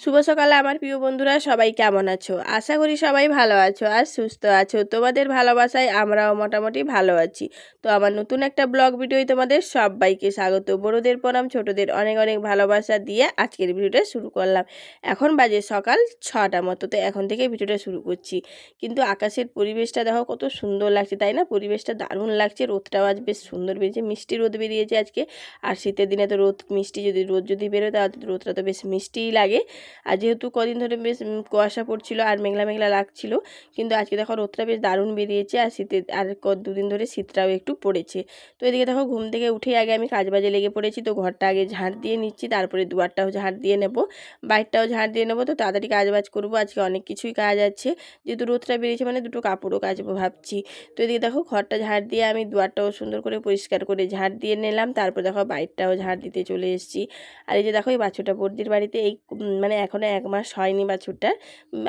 শুভ সকালে আমার প্রিয় বন্ধুরা, সবাই কেমন আছো? আশা করি সবাই ভালো আছো আর সুস্থ আছো। তোমাদের ভালোবাসায় আমরাও মোটামুটি ভালো আছি। তো আমার নতুন একটা ব্লগ ভিডিওই তোমাদের সবাইকে স্বাগত। বড়োদের প্রণাম, ছোটদের অনেক অনেক ভালোবাসা দিয়ে আজকের ভিডিওটা শুরু করলাম। এখন বাজে সকাল ছটা মতো, তো এখন থেকে ভিডিওটা শুরু করছি। কিন্তু আকাশের পরিবেশটা দেখো কত সুন্দর লাগছে, তাই না? পরিবেশটা দারুণ লাগছে, রোদটাও আজ বেশ সুন্দর বেরিয়েছে, মিষ্টি রোদ বেরিয়েছে আজকে। আর শীতের দিনে তো রোদ, মিষ্টি যদি, রোদ যদি বেরোয়, তাহলে রোদটা তো বেশ মিষ্টিই লাগে। আর যেহেতু কদিন ধরে বেশ কুয়াশা পড়ছিল আর মেঘলা মেঘলা লাগছিল, কিন্তু আজকে দেখো রোদটা বেশ দারুণ বেরিয়েছে আর শীতে, আর দুদিন ধরে শীতটাও একটু পড়েছে। তো এদিকে দেখো ঘুম থেকে উঠেই আগে আমি কাজ বাজে লেগে পড়েছি, তো ঘরটা আগে ঝাঁট দিয়ে নিচ্ছি, তারপরে দুয়ারটাও ঝাঁট দিয়ে নেব, বাইরটাও ঝাঁট দিয়ে নেব, তো তাড়াতাড়ি কাজ বাজ করব, আজকে অনেক কিছুই কাজ আছে। যেহেতু রোদটা বেরিয়েছে মানে দুটো কাপড়ও কাচবো ভাবছি। তো এদিকে দেখো ঘরটা ঝাঁট দিয়ে আমি দুয়ারটাও সুন্দর করে পরিষ্কার করে ঝাঁট দিয়ে নিলাম, তারপর দেখো বাইরটাও ঝাঁট দিতে চলে এসেছি। আর এই যে দেখো এই বাচ্চাটা বর্দির বাড়িতে, এই মানে এখনও এক মাস হয়নি বাছুরটার।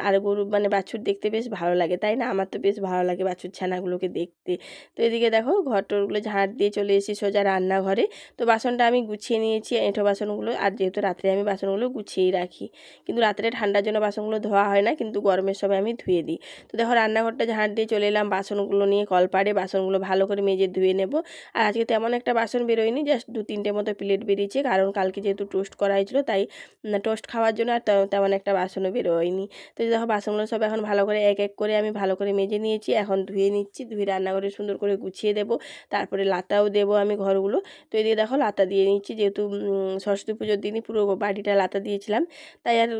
আর গরু মানে বাছুর দেখতে বেশ ভালো লাগে, তাই না? আমার তো বেশ ভালো লাগে বাছুর ছানাগুলোকে দেখতে। তো এদিকে দেখো, ঘর টরগুলো ঝাঁট দিয়ে চলে এসেছি সোজা রান্নাঘরে। তো বাসনটা আমি গুছিয়ে নিয়েছি, এঁঠো বাসনগুলো, আর যেহেতু রাত্রে আমি বাসনগুলো গুছিয়েই রাখি। কিন্তু রাত্রে ঠান্ডার জন্য বাসনগুলো ধোয়া হয় না, কিন্তু গরমের সময় আমি ধুয়ে দিই। তো দেখো, রান্নাঘরটা ঝাঁট দিয়ে চলে এলাম, বাসনগুলো নিয়ে কলপাড়ে বাসনগুলো ভালো করে মেজে ধুয়ে নেব। আর আজকে তেমন একটা বাসন বেরোয়নি, জাস্ট দু তিনটে মতো প্লেট বেরিয়েছে, কারণ কালকে যেহেতু টোস্ট করা হয়েছিল, তাই টোস্ট খাওয়ার জন্য আর তেমন একটা বাসনও বেরোয়নি। তো দেখো বাসনগুলো সব এখন ভালো করে এক এক করে আমি ভালো করে মেজে নিয়েছি, এখন ধুয়ে নিচ্ছি, ধুয়ে রান্নাঘরে সুন্দর করে গুছিয়ে দেবো, তারপরে লাতাও দেবো আমি ঘরগুলো। তো এদিকে দেখো লাতা দিয়ে নিচ্ছি, যেহেতু সরস্বতী পুজোর দিনই পুরো বাড়িটা লাতা দিয়েছিলাম, তাই আর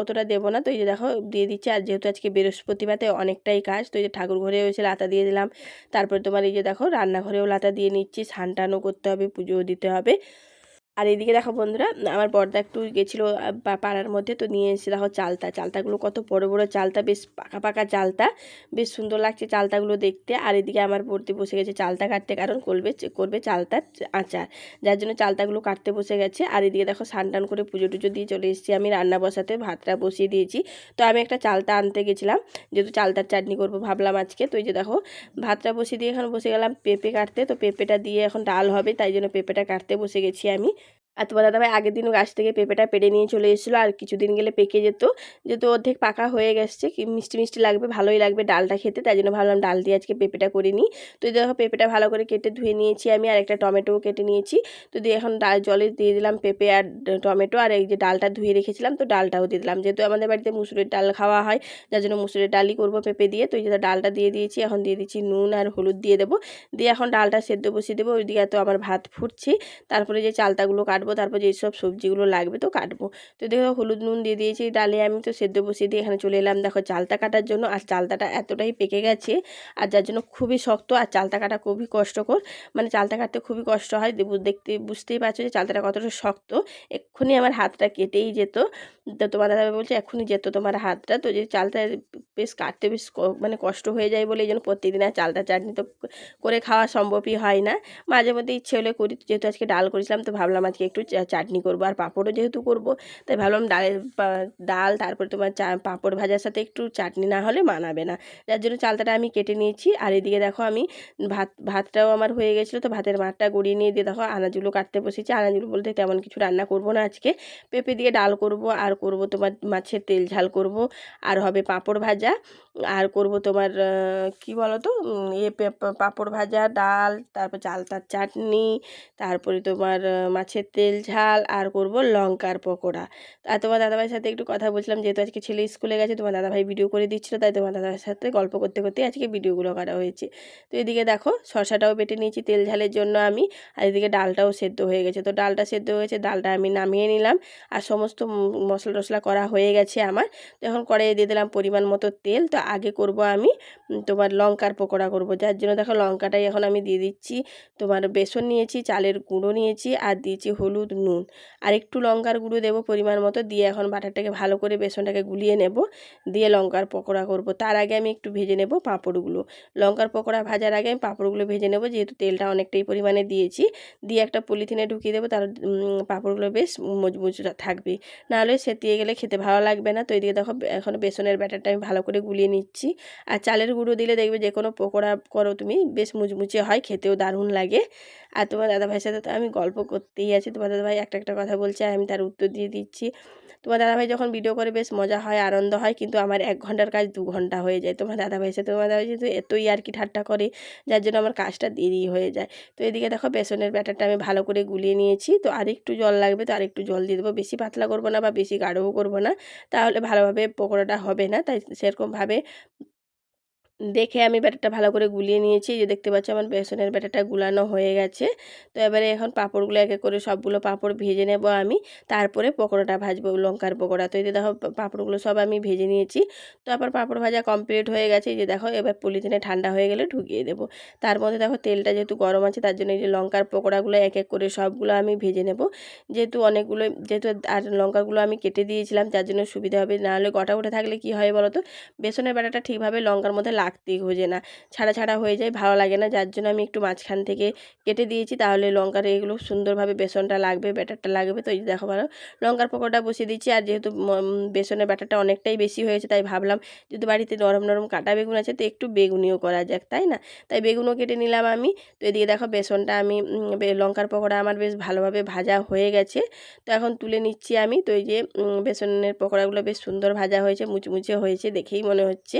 অতটা দেবো না। তো এই যে দেখো দিয়ে দিচ্ছি, আর যেহেতু আজকে বৃহস্পতিবারে অনেকটাই কাজ, তো এই যে ঠাকুর ঘরে এসে লাতা দিয়ে দিলাম। তারপরে তোমার এই যে দেখো রান্নাঘরেও লাতা দিয়ে নিচ্ছি, স্নান টানও করতে হবে, পুজোও দিতে হবে। আর এদিকে দেখো বন্ধুরা, আমার বর্দা একটু গেছিল পাড়ার মধ্যে, তো নিয়ে এসে দেখো চালতা। চালতাগুলো কত বড় বড় চালতা, বেশ পাকা পাকা চালতা, বেশ সুন্দর লাগছে চালতাগুলো দেখতে। আর এদিকে আমার বর্দি বসে গেছে চালতা কাটতে, কারণ করবে করবে চালতার আচার, যার জন্য চালতাগুলো কাটতে বসে গেছে। আর এদিকে দেখো টান করে পুজো টুজো দিয়ে চলে এসেছি আমি, রান্না বসাতে, ভাতটা বসিয়ে দিয়েছি। তো আমি একটা চালতা আনতে গেছিলাম, যেহেতু চালতার চাটনি করব ভাবলাম আজকে, তো এই যে দেখো ভাতটা বসিয়ে দিয়ে এখন বসে গেলাম পেঁপে কাটতে। তো পেঁপেটা দিয়ে এখন ডাল হবে, তাই জন্য পেঁপেটা কাটতে বসে গেছি আমি। আর তোমার দাদাভাই আগের দিনও গাছ থেকে পেঁপেটা পেড়ে নিয়ে চলে এসেছিল আর কিছুদিন গেলে পেকে যেত। যেহেতু অর্ধেক পাকা হয়ে গেছে মিষ্টি মিষ্টি লাগবে, ভালোই লাগবে ডালটা খেতে, তাই জন্য ভাবলাম ডাল দিয়ে আজকে পেঁপেটা করে নিই। তো দেখো পেঁপেটা ভালো করে কেটে ধুয়ে নিয়েছি আমি আর একটা টমেটোও কেটে নিয়েছি। তো দিয়ে এখন ডাল জলে দিয়ে দিলাম পেঁপে আর টমেটো আর এই যে ডালটা ধুয়ে রেখেছিলাম, তো ডালটাও দিয়ে দিলাম। যেহেতু আমাদের বাড়িতে মুসুরের ডাল খাওয়া হয়, যার জন্য মুসুরের ডালই করব পেঁপে দিয়ে। তো এই যে ডালটা দিয়ে দিয়েছি, এখন দিয়ে দিচ্ছি নুন আর হলুদ দিয়ে দেবো। দিয়ে এখন ডালটা সেদ্ধ বসিয়ে দেবো, ওইদিকে তো আমার ভাত ফুটছে। তারপরে যে চালতাগুলো কাটবো, তারপর যেসব সবজিগুলো লাগবে তো কাটবো। তো দেখো হলুদ নুন দিয়ে দিয়েছি, ডালে আমি তো সেদ্ধ বসিয়ে দিয়ে এখানে চলে এলাম। দেখো চালতা কাটার জন্য, আর চালতাটা এতটাই পেকে গেছে, আর যার জন্য খুবই শক্ত, আর চালতা কাটা খুবই কষ্টকর। মানে চালতা কাটতে খুবই কষ্ট হয় দেখতে, বুঝতেই পারছ যে চালতাটা কতটা শক্ত। এক্ষুনি আমার হাতটা কেটেই যেত। তো তোমার দাদা বলছে, এক্ষুনি যেত তোমার হাতটা। তো যে চালটা বেশ কাটতে বেশ মানে কষ্ট হয়ে যায় বলে এই জন্য প্রত্যেকদিন আর চালটা চাটনি তো করে খাওয়া সম্ভবই হয় না। মাঝে মধ্যে ইচ্ছে হলে করি, যেহেতু আজকে ডাল করেছিলাম তো ভাবলাম আজকে একটু চাটনি করব। আর পাঁপড়ও যেহেতু করব, তাই ভাবলাম ডালের ডাল, তারপর তোমার চা, পাঁপড় ভাজার সাথে একটু চাটনি না হলে মানাবে না। যার জন্য চালতাটা আমি কেটে নিয়েছি। আর এদিকে দেখো আমি ভাত, ভাতটাও আমার হয়ে গেছিল তো ভাতের মাঠটা গড়িয়ে নিয়ে দিয়ে দেখো আনাজগুলো কাটতে বসেছি। আনাজগুলো বলতে তেমন কিছু রান্না করব না আজকে। পেঁপে দিয়ে ডাল করব, আর করব তোমার মাছের তেল ঝাল করব। আর হবে পাঁপড় ভাজা। আর করব তোমার কি বলো তো এ পাঁপড় ভাজা, ডাল, তারপর চালতার চাটনি, তারপরে তোমার মাছের তেল, ঝাল, আর করব লঙ্কার পকোড়া। আর তোমার দাদাভাইয়ের সাথে একটু কথা বলছিলাম, যেহেতু আজকে ছেলে স্কুলে গেছে, তোমার দাদাভাই ভিডিও করে দিচ্ছিল, তাই তোমার দাদাভাইয়ের সাথে গল্প করতে করতে আজকে ভিডিওগুলো করা হয়েছে। তো এদিকে দেখো শশাটাও বেটে নিয়েছি, তেল ঝালের জন্য আমি, আর এদিকে ডালটাও সেদ্ধ হয়ে গেছে। তো ডালটা সেদ্ধ হয়েছে ডালটা আমি নামিয়ে নিলাম, আর সমস্ত মশলা টশলা করা হয়ে গেছে আমার। এখন কড়াইয়ে দিয়ে দিলাম পরিমাণ মতো তেল, তো আগে করব আমি তোমার লঙ্কার পকোড়া করব। যার জন্য দেখো লঙ্কাটাই এখন আমি দিয়ে দিচ্ছি। তোমার বেসন নিয়েছি, চালের গুঁড়ো নিয়েছি আর দিয়েছি হলুদ, নুন। আর একটু লঙ্কার গুঁড়ো দেবো পরিমাণ মতো, দিয়ে এখন বাটারটাকে ভালো করে বেসনটাকে গুলিয়ে নেব, দিয়ে লঙ্কার পকোড়া করব। তার আগে আমি একটু ভেজে নেব পাঁপড়গুলো। লঙ্কার পকোড়া ভাজার আগে আমি পাঁপড়গুলো ভেজে নেব, যেহেতু তেলটা অনেকটাই পরিমাণে দিয়েছি। দিয়ে একটা পলিথিনে ঢুকিয়ে দেবো, তার পাঁপড়গুলো বেশ মজবুত থাকবে। নাহলে সেতিয়ে গেলে খেতে ভালো লাগবে না। তো এদিকে দেখো, এখন বেসনের ব্যাটারটা আমি ভালো করে গুলিয়ে নিচ্ছি। আর চালের গুঁড়ো দিলে দেখবে যে কোনো পকোড়া করো তুমি, বেশ মুচমুচে হয়, খেতেও দারুণ লাগে। আর তোমার দাদাভাইয়ের সাথে তো আমি গল্প করতেই আছি। তোমার দাদা ভাই একটা একটা কথা বলছে, আমি তার উত্তর দিয়ে দিচ্ছি। তোমার দাদাভাই যখন ভিডিও করে, বেশ মজা হয়, আনন্দ হয়, কিন্তু আমার এক ঘণ্টার কাজ দু ঘণ্টা হয়ে যায়। তোমার দাদাভাইয়ের সাথে তোমার দাদাভাই যেহেতু এতই আর কি ঠাট্টা করে, যার জন্য আমার কাজটা দেরি হয়ে যায়। তো এদিকে দেখো, বেসনের ব্যাটারটা আমি ভালো করে গুলিয়ে নিয়েছি। তো আরেকটু জল লাগবে, তো আরেকটু জল দিয়ে দেবো। বেশি পাতলা করব না বা বেশি গাঢ়ও করব না, তাহলে ভালোভাবে পকোড়াটা হবে না। তাই সেরকমভাবে দেখে আমি ব্যাটারটা ভালো করে গুলিয়ে নিয়েছি। যে দেখতে পাচ্ছি আমার বেসনের ব্যাটারটা গুলানো হয়ে গেছে। তো এবারে এখন পাঁপড়গুলো এক এক করে সবগুলো পাঁপড় ভেজে নেব আমি। তারপরে পকোড়াটা ভাজবো, লঙ্কার পকোড়া। তো এই যে দেখো, পাঁপড়গুলো সব আমি ভেজে নিয়েছি। তো আবার পাঁপড় ভাজা কমপ্লিট হয়ে গেছে। যে দেখো, এবার পলিথিনে ঠান্ডা হয়ে গেলে ঢুকিয়ে দেবো। তার মধ্যে দেখো, তেলটা যেহেতু গরম আছে, তার জন্য এই যে লঙ্কার পকোড়াগুলো এক এক করে সবগুলো আমি ভেজে নেব। যেহেতু অনেকগুলো, যেহেতু আর লঙ্কাগুলো আমি কেটে দিয়েছিলাম, যার জন্য সুবিধা হবে। নাহলে গোটা উঠে থাকলে কি হয় বলো তো? বেসনের ব্যাটাটা ঠিকভাবে লঙ্কার মধ্যে লাগতেই খোঁজে না। ছাড়া ছাড়া হয়ে যায়, ভালো লাগে না। যার জন্য আমি একটু মাঝখান থেকে কেটে দিয়েছি। তাহলে লঙ্কার এগুলো সুন্দরভাবে বেসনটা লাগবে, ব্যাটারটা লাগবে। তো দেখো ভালো লঙ্কার পকোড়া বসিয়ে দিচ্ছি আর যেহেতু বেসনের ব্যাটারটা অনেকটাই বেশি হয়েছে, তাই ভাবলাম যেহেতু বাড়িতে নরম নরম কাটা বেগুন আছে, তো একটু বেগুনিও করা যাক, তাই না? তাই বেগুনও কেটে নিলাম আমি। তো এদিকে দেখো বেসনটা আমি লঙ্কার পকোড়া আমার বেশ ভালোভাবে ভাজা হয়ে গেছে। তো এখন তুলে নিচ্ছি আমি। তো এই যে বেসনের পকোড়াগুলো বেশ সুন্দর ভাজা হয়েছে, মুচমুচে হয়েছে দেখেই মনে হচ্ছে।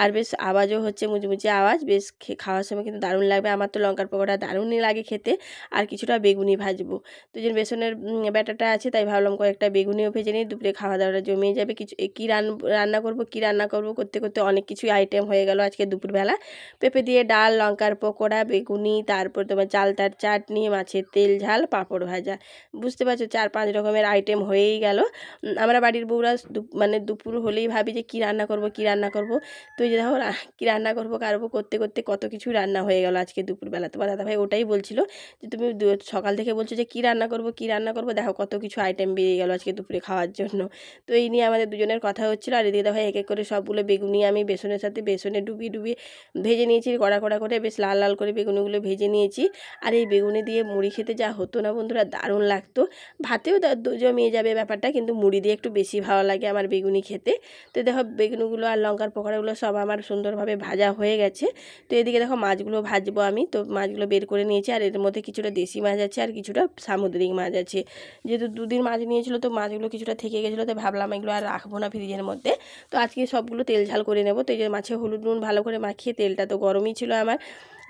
আর বেশ আওয়াজও হচ্ছে মুচমুচে আওয়াজ। বেশ খাওয়ার সময় কিন্তু দারুণ লাগবে। আমার তো লঙ্কার পকোড়া দারুণই লাগে খেতে। আর কিছুটা বেগুনি ভাজবো। তো যে বেসনের ব্যাটাটা আছে, তাই ভাবলাম কয়েকটা বেগুনিও ভেজে নিই। দুপুরে খাওয়া দাওয়াটা জমিয়ে যাবে। কিছু কী রান, রান্না করব, কী রান্না করব, করতে করতে অনেক কিছুই আইটেম হয়ে গেল আজকে দুপুরবেলা। পেঁপে দিয়ে ডাল, লঙ্কার পকোড়া, বেগুনি, তারপর তোমার চালতার চাটনি, মাছের তেল ঝাল, পাঁপড় ভাজা। বুঝতে পারছ চার পাঁচ রকমের আইটেম হয়েই গেল। আমরা বাড়ির বউরা মানে দুপুর হলেই ভাবি যে কী রান্না করব, কী রান্না করব। তো যে দেখো কী রান্না করব কারবো করতে করতে কত কিছু রান্না হয়ে গেল আজকে দুপুরবেলা। তোমার দাদাভাই ওটাই বলছিল যে, তুমি সকাল থেকে বলছো যে, কী রান্না করব, কী রান্না করব? দেখো কত কিছু আইটেম বেরিয়ে গেল আজকে দুপুরে খাওয়ার জন্য। তো এই নিয়ে আমাদের দুজনের কথা হচ্ছিল আর এদিকে দেখো এক এক করে সবগুলো বেগুনি আমি বেসনের সাথে বেসনে ডুবিয়ে ডুবিয়ে ভেজে নিয়েছি, কড়া কড়া করে বেশ লাল লাল করে বেগুনিগুলো ভেজে নিয়েছি। আর এই বেগুনি দিয়ে মুড়ি খেতে যা হতো না বন্ধুরা, দারুণ লাগতো। ভাতেও জমিয়ে যাবে ব্যাপারটা, কিন্তু মুড়ি দিয়ে একটু বেশি ভালো লাগে আমার বেগুনি খেতে। তো দেখো বেগুনিগুলো আর লঙ্কার পকোড়াগুলো সব আমার সুন্দরভাবে ভাজা হয়ে গেছে। তো এদিকে দেখো মাছগুলো ভাজবো আমি। তো মাছগুলো বের করে নিয়েছি আর এর মধ্যে কিছুটা দেশি মাছ আছে আর কিছুটা সামুদ্রিক মাছ আছে। যেহেতু দুদিন মাছ নিয়েছিল তো মাছগুলো কিছুটা থেকে গেছিল তো ভাবলাম এগুলো আর রাখব না ফ্রিজের মধ্যে। তো আজকে সবগুলো তেল ঝাল করে নেব। তো এই যে মাছে হলুদ নুন ভালো করে মাখিয়ে তেলটা তো গরমই ছিল আমার।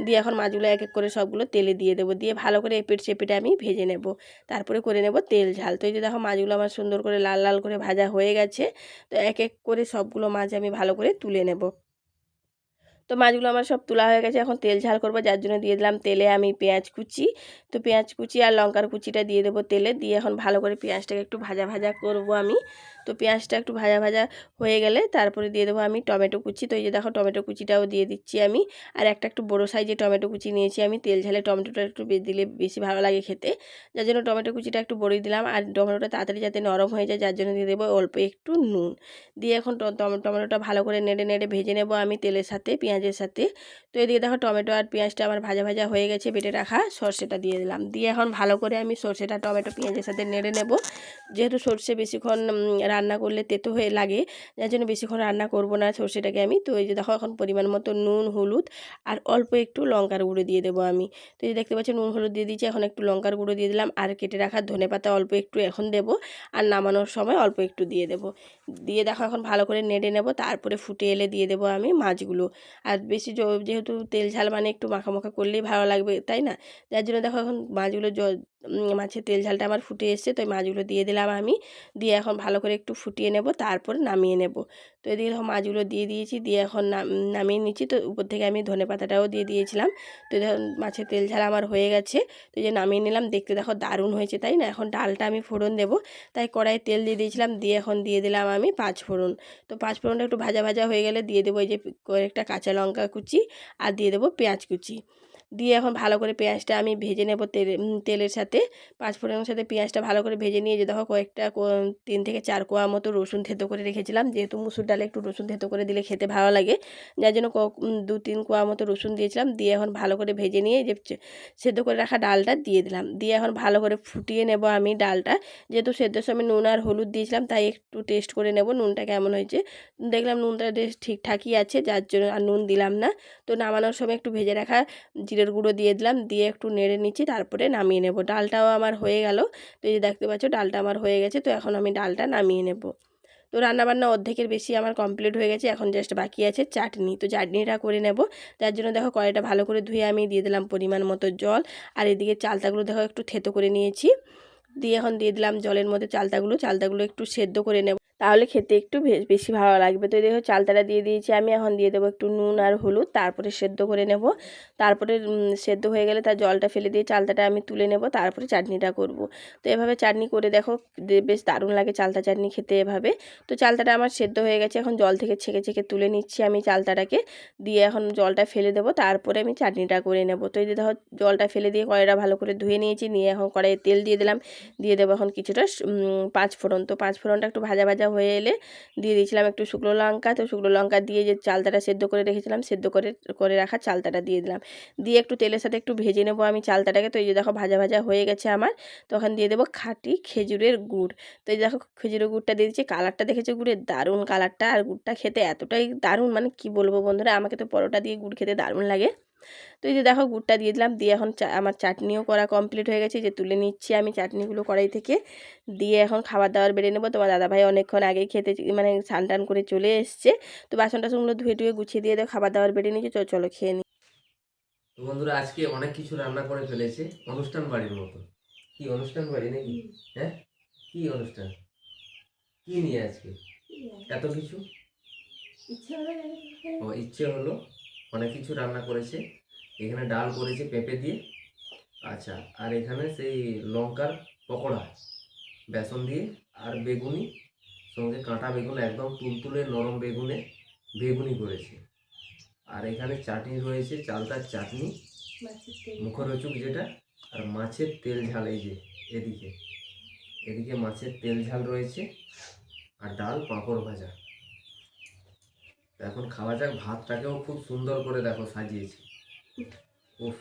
দিয়ে এখন মাছগুলো এক এক করে সবগুলো তেলে দিয়ে দেবো। দিয়ে ভালো করে এপিট সেপিটে আমি ভেজে নেব। তারপরে করে নেব তেল ঝাল। তো এই যে দেখো মাছগুলো আমার সুন্দর করে লাল লাল করে ভাজা হয়ে গেছে। তো এক এক করে সবগুলো মাছ আমি ভালো করে তুলে নেব। তো মাছগুলো আমার সব তোলা হয়ে গেছে। এখন তেল ঝাল করব, যার জন্য দিয়ে দিলাম তেলে আমি পেঁয়াজ কুচি। তো পেঁয়াজ কুচি আর লঙ্কার কুচিটা দিয়ে দেবো তেলে। দিয়ে এখন ভালো করে পেঁয়াজটাকে একটু ভাজা ভাজা করব আমি। তো পেঁয়াজটা একটু ভাজা ভাজা হয়ে গেলে তারপরে দিয়ে দেবো আমি টমেটো কুচি। তো এই যে দেখো টমেটো কুচিটাও দিয়ে দিচ্ছি আমি। আর একটা একটু বড়ো সাইজে টমেটো কুচি নিয়েছি আমি। তেল ঝালে টমেটোটা একটু দিলে বেশি ভালো লাগে খেতে। যার জন্য টমেটো কুচিটা একটু বড়ই দিলাম। আর টমেটোটা তাড়াতাড়ি যাতে নরম হয়ে যায়, যার জন্য দিয়ে দেবো অল্প একটু নুন। দিয়ে এখন টমেটোটা ভালো করে নেড়ে নেড়ে ভেজে নেব আমি তেলের সাথে। পেঁয়াজের সাথে। তো এদিকে দেখো টমেটো আর পেঁয়াজটা আমার ভাজা ভাজা হয়ে গেছে, বেটে রাখা সর্ষেটা দিয়ে দিলাম। দিয়ে এখন ভালো করে আমি সর্ষেটা টমেটো পেঁয়াজের সাথে নেড়ে নেব। যেহেতু সর্ষে বেশিক্ষণ রান্না করলে তেতো হয়ে লাগে, যার জন্য বেশিক্ষণ রান্না করব না সর্ষেটাকে আমি। তো এই যে দেখো এখন পরিমাণ মতো নুন, হলুদ আর অল্প একটু লঙ্কার গুঁড়ো দিয়ে দেবো আমি। তো এই দেখতে পাচ্ছি নুন, হলুদ দিয়ে দিচ্ছি এখন একটু লঙ্কার গুঁড়ো দিয়ে দিলাম আর কেটে রাখা ধনে পাতা অল্প একটু এখন দেবো আর নামানোর সময় অল্প একটু দিয়ে দেবো। দিয়ে দেখো এখন ভালো করে নেড়ে নেব, তারপরে ফুটে এলে দিয়ে দেবো আমি মাছগুলো। আর বেশি যেহেতু তেল ঝাল মানে একটু মাখা মাখা করলেই ভালো লাগবে, তাই না? যার জন্য দেখো এখন মাছগুলো মাছের তেল ঝালটা আমার ফুটে এসছে, তো মাছগুলো দিয়ে দিলাম আমি। দিয়ে এখন ভালো করে একটু ফুটিয়ে নেব, তারপর নামিয়ে নেব। তো এদিকে দেখো মাছগুলো দিয়ে দিয়েছি, দিয়ে এখন নামিয়ে নিচ্ছি। তো উপর থেকে আমি ধনে পাতাটাও দিয়ে দিয়েছিলাম। তো দেখো মাছের তেল ঝাল আমার হয়ে গেছে, তো যে নামিয়ে নিলাম। দেখতে দেখো দারুণ হয়েছে, তাই না? এখন ডালটা আমি ফোড়ন দেব। তাই কড়াই তেল দিয়ে দিয়েছিলাম, দিয়ে এখন দিয়ে দিলাম আমি পাঁচ ফোড়ন। তো পাঁচ ফোড়নটা একটু ভাজা ভাজা হয়ে গেলে দিয়ে দেবো এই যে কয়েকটা কাঁচা লঙ্কা কুচি আর দিয়ে দেবো পেঁয়াজ কুচি। দিয়ে এখন ভালো করে পেঁয়াজটা আমি ভেজে নেব তেলে তেলের সাথে। পাঁচ ফোড়নের সাথে পেঁয়াজটা ভালো করে ভেজে নিয়ে যে দেখো কয়েকটা তিন থেকে চার কোয়া মতো রসুন থেতো করে রেখেছিলাম। যেহেতু মুসুর ডালে একটু রসুন থেতো করে দিলে খেতে ভালো লাগে, যার জন্য ক দু তিন কোয়া মতো রসুন দিয়েছিলাম। দিয়ে এখন ভালো করে ভেজে নিয়ে যে সেদ্ধ করে রাখা ডালটা দিয়ে দিলাম। দিয়ে এখন ভালো করে ফুটিয়ে নেব আমি ডালটা। যেহেতু সেদ্ধর সময় নুন আর হলুদ দিয়েছিলাম, তাই একটু টেস্ট করে নেব নুনটা কেমন হয়েছে। দেখলাম নুনটা ঠিকঠাকই আছে, যার জন্য আর নুন দিলাম না। তো নামানোর সময় একটু ভেজে রাখা চিড়ের গুঁড়ো দিয়ে দিলাম, দিয়ে একটু নেড়ে নিচ্ছি, তারপরে নামিয়ে নেব। ডালটাও আমার হয়ে গেল। তো এই যে দেখতে পাচ্ছ, ডালটা আমার হয়ে গেছে, তো এখন আমি ডালটা নামিয়ে নেব। তো রান্নাবান্না অর্ধেকের বেশি আমার কমপ্লিট হয়ে গেছে, এখন জাস্ট বাকি আছে চাটনি। তো চাটনিটা করে নেব। তার জন্য দেখো কড়াইটা ভালো করে ধুয়ে আমি দিয়ে দিলাম পরিমাণ মতো জল। আর এদিকে চালতাগুলো দেখো একটু থেতো করে নিয়েছি। দিয়ে এখন দিয়ে দিলাম জলের মধ্যে চালতাগুলো। চালতাগুলো একটু সেদ্ধ করে নেব। তাহলে খেতে একটু বেশি ভালো লাগবে। তো দেখো চালতাটা দিয়ে দিয়েছি আমি, এখন দিয়ে দেবো একটু নুন আর হলুদ, তারপরে সেদ্ধ করে নেব। তারপরে সেদ্ধ হয়ে গেলে তার জলটা ফেলে দিয়ে চালতাটা আমি তুলে নেব, তারপরে চাটনিটা করব। তো এভাবে চাটনি করে দেখো বেশ দারুণ লাগে চালতা চাটনি খেতে এভাবে। তো চালতাটা আমার সেদ্ধ হয়ে গেছে, এখন জল থেকে ছেঁকে ছেঁকে তুলে নিচ্ছি আমি চালতাটাকে। দিয়ে এখন জলটা ফেলে দেবো, তারপরে আমি চাটনিটা করে নেব। তো এই যে দেখো, জলটা ফেলে দিয়ে কড়াইটা ভালো করে ধুয়ে নিয়েছি, নিয়ে এখন কড়াইয়ে তেল দিয়ে দিলাম। দিয়ে দেবো এখন কিছুটা পাঁচ ফোড়ন তো পাঁচ ফোড়নটা একটু ভাজা ভাজা হয়ে এলে দিয়ে দিয়েছিলাম একটু শুকনো লঙ্কা। তো শুকনো লঙ্কা দিয়ে যে চালতাটা সেদ্ধ করে রেখেছিলাম, সেদ্ধ করে করে রাখা চালতাটা দিয়ে দিলাম। দিয়ে একটু তেলের সাথে একটু ভেজে নেব আমি চালতাটাকে। তো এই যে দেখো ভাজা ভাজা হয়ে গেছে আমার। তখন দিয়ে দেবো খাঁটি খেজুরের গুড়। তো এই দেখো খেজুরের গুড়টা দিয়ে দিচ্ছি। কালারটা দেখেছ? গুড়ের দারুণ কালারটা। আর গুড়টা খেতে এতটাই দারুণ। মানে কি বলব বন্ধুরা? আমাকে তো পরোটা দিয়ে গুড় খেতে দারুণ লাগে। তো এই যে দেখো গুড়টা দিয়ে দিলাম দিয়ে এখন চা- আমার চাটনিও করা কমপ্লিট হয়ে গেছে। যে তুলে নিচ্ছি আমি চাটনিগুলো কড়াই থেকে। দিয়ে এখন খাবার দাবার বেড়ে নেব। তোমার দাদাভাই অনেকক্ষণ আগেই খেতে মানে স্নান টান করে চলে এসছে। তো বাসন টাসনগুলো ধুয়ে টুয়ে গুছিয়ে দিয়ে দেবো খাবার দাবার বেড়ে নিচ্ছি চলো খেয়ে নিই তো বন্ধুরা আজকে অনেক কিছু রান্না করে ফেলেছে। অনুষ্ঠান বাড়ির মতো। কি অনুষ্ঠান বাড়ি নাকি? হ্যাঁ? কি অনুষ্ঠান? কি নিয়ে আজকে? এত কিছু? ও ইচ্ছে হলো? অনেক কিছু রান্না করেছে। এখানে ডাল করেছে পেঁপে দিয়ে। আচ্ছা আর এখানে সেই লঙ্কার পকোড়া বেসন দিয়ে আর বেগুনি সঙ্গে কাঁটা বেগুন একদম তুলতুলে নরম বেগুনে বেগুনি করেছে। আর এখানে চাটনি রয়েছে চালতার চাটনি মুখরোচক যেটা আর মাছের তেল ঝাল এই যে এদিকে। এদিকে মাছের তেল ঝাল রয়েছে আর ডাল পাঁপড় ভাজা। এখন খাওয়া যাক ভাতটাকেও খুব সুন্দর করে দেখো সাজিয়েছি। উফ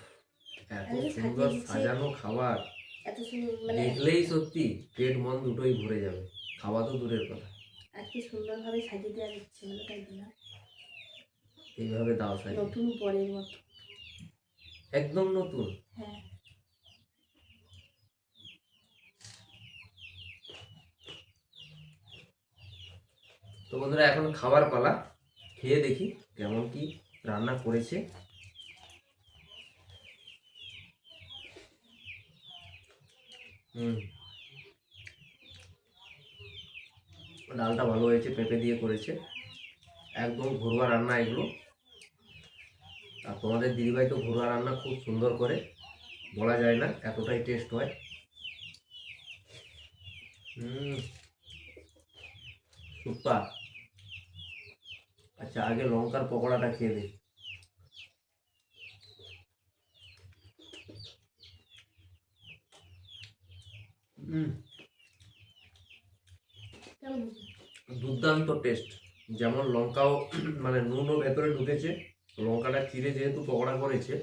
এত সুন্দর সাজানো খাবার। এত সুন্দর মানে দেখলেই সত্যি পেট মন দুটোই ভরে যাবে। খাওয়া তো দূরের কথা। আজকে সুন্দরভাবে সাজিয়ে তাই দিলাম এইভাবে দাও সাজিয়ে। নতুন বরের মতো। একদম নতুন। হ্যাঁ। তো বন্ধুরা এখন খাবার পালা। খেয়ে দেখি কেমন কি রান্না করেছে। হুম। ডালটা ভালো হয়েছে, পেঁপে দিয়ে করেছে। একদম ঘরোয়া রান্না এগুলো। আর তোমাদের দিদিভাই তো ঘরোয়া রান্না খুব সুন্দর করে, বলা যায় না, এতটাই টেস্ট হয়। হুম। সুপার আচ্ছা আগে লঙ্কার পকোড়াটা খেয়ে দিই দুর্দান্ত টেস্ট যেমন লঙ্কাও মানে নুনও ভেতরে ঢুকেছে। লঙ্কাটা চিড়ে যেহেতু পকোড়া করেছে।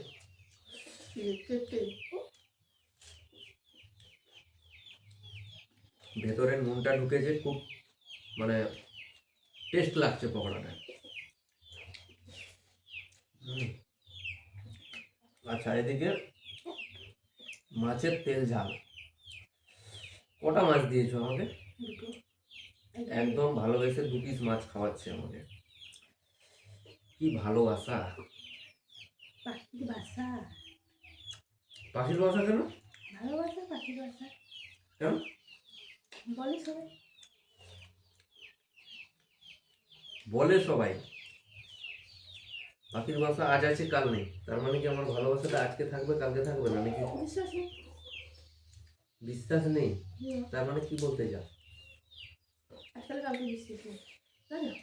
ভেতরে নুনটা ঢুকেছে খুব মানে টেস্ট লাগছে পকোড়াটা। আচ্ছা এদিকে মাছের তেল ঝাল। কটা মাছ দিয়েছ আমাকে? একদম ভালোবেসে দু পিস মাছ খাওয়াচ্ছে আমাকে। কি ভালোবাসা পাখির বাসা। পাখির বাসা কেন? ভালোবাসা পাখির বাসা। কেন? বলে সবাই। বলে সবাই। পাখির বাসা আজ আছে কাল নেই। তার মানে কি আমার ভালোবাসাটা আজকে থাকবে কালকে থাকবে না? নাকি বিশ্বাস নেই। বিশ্বাস নেই? হুম, তার মানে কি বলতে চাও? আজকাল কাউকে বিশ্বাস নেই তাই না?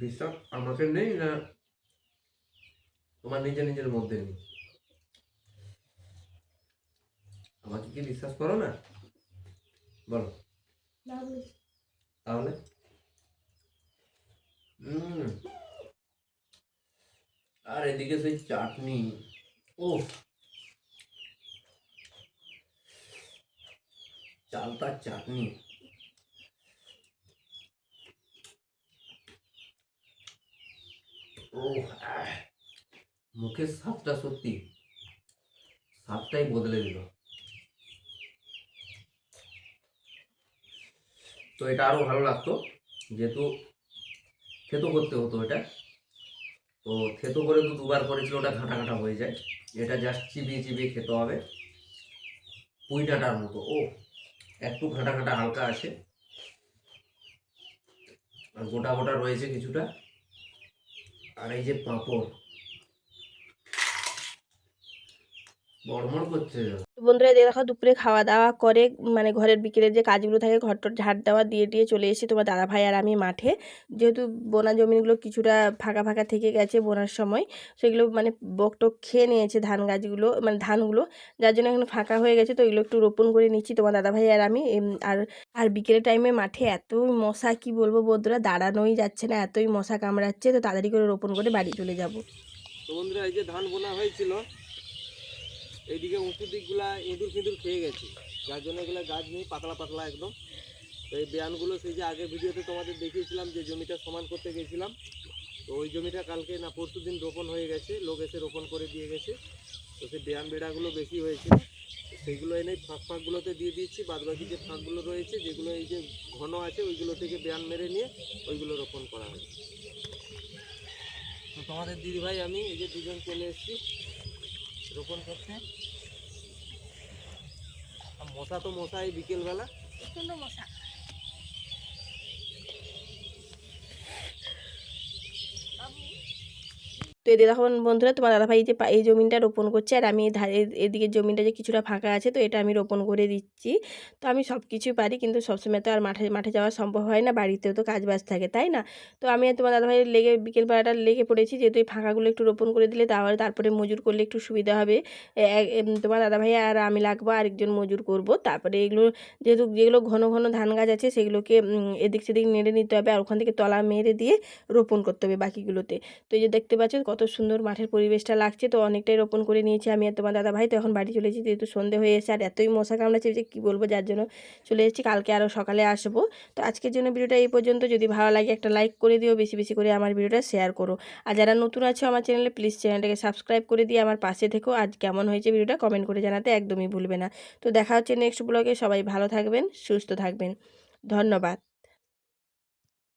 বিশ্বাস আমাকে নেই না তোমার নিজের নিজের মধ্যে নেই? আমাকে কি বিশ্বাস করো না? বলো। না বলিস তাহলে? হুম। আর এদিকে সেই চাটনি ও চালতার চাটনি। ও মুখের স্বাদটা সত্যি, স্বাদটাই বদলে দিল। তো এটা আরও ভালো লাগতো, যেহেতু থেতো করতে হতো এটা। তো থেতো করে তো দুবার করেছিল, ওটা ঘাঁটা ঘাঁটা হয়ে যায়। এটা জাস্ট চিবিয়ে চিবিয়ে খেতে হবে। পুঁই ডাঁটার মতো। ও, একটু ঘাঁটা ঘাঁটা হালকা আছে। আর গোটা গোটা রয়েছে কিছুটা। আর এই যে পাঁপড় বড়মড় করছে তো বন্ধুরা এদিকে দেখো দুপুরে খাওয়া দাওয়া করে মানে ঘরের বিকেলের যে কাজগুলো থাকে ঘর টর ঝাড় দেওয়া দিয়ে দিয়ে চলে এসেছি তোমার দাদা ভাই আর আমি মাঠে। যেহেতু বোনা জমিগুলো কিছুটা ফাঁকা ফাঁকা থেকে গেছে বোনার সময় সেগুলো মানে বকটক খেয়ে নিয়েছে ধান গাছগুলো মানে ধানগুলো যার জন্য এখন ফাঁকা হয়ে গেছে তো এগুলো একটু রোপণ করে নিচ্ছি তোমার দাদা ভাই আর আমি। আর আর বিকেলের টাইমে মাঠে এতই মশা কি বলব বন্ধুরা দাঁড়ানোই যাচ্ছে না এতই মশা কামড়াচ্ছে তো তাড়াতাড়ি করে রোপণ করে বাড়ি চলে যাব। তো বন্ধুরা এই যে ধান বোনা হয়েছিল এইদিকে উঁচু দিকগুলা ইঁদুর ফিঁদুর খেয়ে গেছে। যার জন্য এগুলো গাছ নেই, পাতলা পাতলা একদম। তো এই ব্যায়ামগুলো সেই যে আগের ভিডিওতে তোমাদের দেখিয়েছিলাম যে জমিটা সমান করতে গেছিলাম। তো ওই জমিটা কালকে না পরশু দিন রোপণ হয়ে গেছে, লোক এসে রোপণ করে দিয়ে গেছে। তো সেই ব্যায়াম বেড়াগুলো বেশি হয়েছে। সেইগুলো এনে ফাঁক ফাঁকগুলোতে দিয়ে দিচ্ছি বাদ বাকি যে ফাঁকগুলো রয়েছে, যেগুলো এই যে ঘন আছে, ওইগুলো থেকে ব্যায়াম মেরে নিয়ে ওইগুলো রোপণ করা হয়। তো তোমাদের দিদি ভাই আমি এই যে দুজন চলে এসেছি। রোপণ করতে? মশা তো মশাই বিকেলবেলা। প্রচণ্ড বিকেলবেলা তো এদিকে দেখুন বন্ধুরা, তোমার দাদাভাই যে এই জমিটা রোপণ করছে, আর আমি ধারে এদিকে জমিটা যে কিছুটা ফাঁকা আছে, তো এটা আমি রোপণ করে দিচ্ছি। তো আমি সব কিছুই পারি, কিন্তু সবসময় তো আর মাঠে মাঠে যাওয়া সম্ভব হয় না, বাড়িতেও তো কাজ বাজ থাকে, তাই না? তো আমি তোমার দাদাভাই লেগে, বিকেলবেলাটা লেগে পড়েছি, যেহেতু এই ফাঁকাগুলো একটু রোপণ করে দিলে তাহলে তারপরে মজুর করলে একটু সুবিধা হবে। তোমার দাদাভাই আর আমি লাগবো, আরেকজন মজুর করব। তারপরে এগুলো, যেহেতু, যেগুলো ঘন ঘন ধান গাছ আছে, সেগুলোকে এদিক সেদিক নেড়ে নিতে হবে, আর ওখান থেকে তলা মেরে দিয়ে রোপণ করতে হবে বাকিগুলোতে। তো এই যে দেখতে পাচ্ছ কত সুন্দর মাঠের পরিবেশটা লাগছে। তো অনেকটাই রোপণ করে নিয়েছি আমি আর তোমার দাদা ভাই তো এখন বাড়ি চলে এসেছি, যেহেতু সন্ধে হয়ে এসে আর এতই মশা কামড়াচ্ছে যে কী বলব, যার জন্য চলে এসেছি। কালকে আরও সকালে আসব। তো আজকের জন্য ভিডিওটা এই পর্যন্ত। যদি ভালো লাগে একটা লাইক করে দিও, বেশি বেশি করে আমার ভিডিওটা শেয়ার করো। আর যারা নতুন আছে আমার চ্যানেলে, প্লিজ চ্যানেলটাকে সাবস্ক্রাইব করে দিয়ে আমার পাশে থেকো। আজ কেমন হয়েছে ভিডিওটা কমেন্ট করে জানাতে একদমই ভুলবে না। তো দেখা হচ্ছে নেক্সট ব্লগে। সবাই ভালো থাকবেন, সুস্থ থাকবেন। ধন্যবাদ।